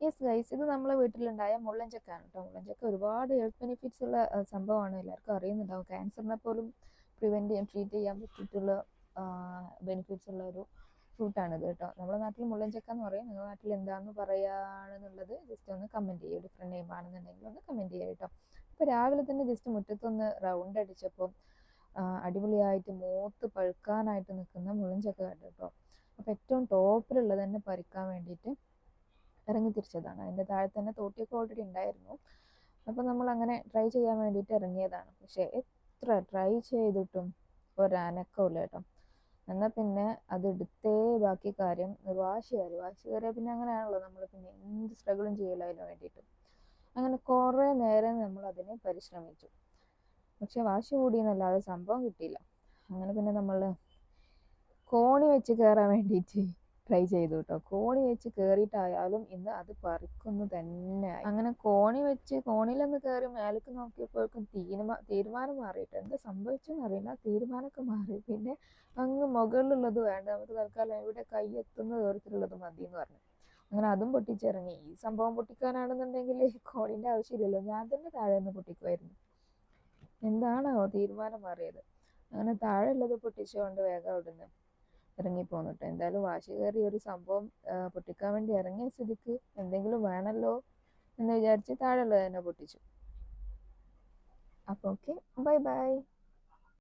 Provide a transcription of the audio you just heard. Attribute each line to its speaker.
Speaker 1: Yes guys ഇത് നമ്മളെ വീട്ടിലുണ്ടായ മുള്ളഞ്ചക്കാണ് കേട്ടോ മുള്ളഞ്ചക്ക ഒരുപാട് ഹെൽത്ത് ബെനിഫിറ്റ്സ് ഉള്ള സംഭവമാണ്. എല്ലാവർക്കും അറിയുന്നുണ്ടാവും. ക്യാൻസറിനെ പോലും പ്രിവെന്റ് ചെയ്യാൻ ട്രീറ്റ് ചെയ്യാൻ പറ്റിയിട്ടുള്ള ബെനിഫിറ്റ്സ് ഉള്ള ഒരു ഫ്രൂട്ടാണിത് കേട്ടോ നമ്മുടെ നാട്ടിൽ മുള്ളഞ്ചക്ക എന്ന് പറയും. നിങ്ങളുടെ നാട്ടിൽ എന്താണെന്ന് പറയുകയാണെന്നുള്ളത് ജസ്റ്റ് ഒന്ന് കമന്റ് ചെയ്യുക ഡിഫറെന്റ് നെയിം ആണെന്നുണ്ടെങ്കിൽ ഒന്ന് കമന്റ് ചെയ്യുക കേട്ടോ അപ്പോൾ രാവിലെ തന്നെ ജസ്റ്റ് മുറ്റത്തൊന്ന് റൗണ്ട് അടിച്ചപ്പോൾ അടിപൊളിയായിട്ട് മൂത്ത് പഴുക്കാനായിട്ട് നിൽക്കുന്ന മുള്ളഞ്ചക്ക കേട്ടോ അപ്പോൾ ഏറ്റവും ടോപ്പിലുള്ളത് തന്നെ പറിക്കാൻ വേണ്ടിയിട്ട് ഇറങ്ങി തിരിച്ചതാണ്. അതിന്റെ താഴെ തന്നെ തോട്ടിയൊക്കെ ഓൾറെഡി ഉണ്ടായിരുന്നു. അപ്പോൾ നമ്മൾ അങ്ങനെ ട്രൈ ചെയ്യാൻ വേണ്ടിയിട്ട് ഇറങ്ങിയതാണ്. പക്ഷേ എത്ര ട്രൈ ചെയ്തിട്ടും ഒരനക്കമില്ല കേട്ടോ. എന്നാൽ പിന്നെ അത് എടുത്തേ ബാക്കി കാര്യം വാശിയായി വാശി കയറിയാൽ പിന്നെ അങ്ങനെയാണല്ലോ നമ്മൾ പിന്നെ എന്ത് സ്ട്രഗിളും ചെയ്യില്ല അതിന് വേണ്ടിയിട്ട്. അങ്ങനെ കുറേ നേരം നമ്മൾ അതിനെ പരിശ്രമിച്ചു. പക്ഷെ വാശി കൂടിയെന്നല്ലാതെ സംഭവം കിട്ടിയില്ല. അങ്ങനെ പിന്നെ നമ്മൾ കോണി വെച്ച് കയറാൻ വേണ്ടിയിട്ട് ട്രൈ ചെയ്തു കേട്ടോ കോണി വെച്ച് കയറിയിട്ടായാലും ഇന്ന് അത് പറിക്കുന്നു തന്നെ അങ്ങനെ കോണി വെച്ച് കോണിയിലൊന്ന് കയറി മേലേക്ക് നോക്കിയപ്പോഴേക്കും തീരുമാ തീരുമാനം മാറിയിട്ട്. എന്താ സംഭവിച്ചെന്ന് അറിയില്ല. തീരുമാനമൊക്കെ മാറി. പിന്നെ അങ്ങ് മുകളിലുള്ളത് വേണ്ട. നമുക്ക് തൽക്കാലം ഇവിടെ കൈ എത്തുന്ന ദൂരത്തിലുള്ളത് മതി എന്ന് പറഞ്ഞു. അങ്ങനെ അതും പൊട്ടിച്ചിറങ്ങി. ഈ സംഭവം പൊട്ടിക്കാനാണെന്നുണ്ടെങ്കിൽ കോണിന്റെ ആവശ്യമില്ലല്ലോ. ഞാൻ തന്നെ താഴെ നിന്ന് പൊട്ടിക്കുമായിരുന്നു. എന്താണോ തീരുമാനം മാറിയത്? അങ്ങനെ താഴെ ഉള്ളത് പൊട്ടിച്ചുകൊണ്ട് വേഗം അവിടുന്ന് ഇറങ്ങിപ്പോന്നു കേട്ടോ എന്തായാലും വാശി കയറി ഒരു സംഭവം പൊട്ടിക്കാൻ വേണ്ടി ഇറങ്ങിയ സ്ഥിതിക്ക് എന്തെങ്കിലും വേണല്ലോ എന്ന് വിചാരിച്ച് താഴെ ഉള്ളത് തന്നെ പൊട്ടിച്ചു. അപ്പോൾ ഓക്കെ. Bye bye.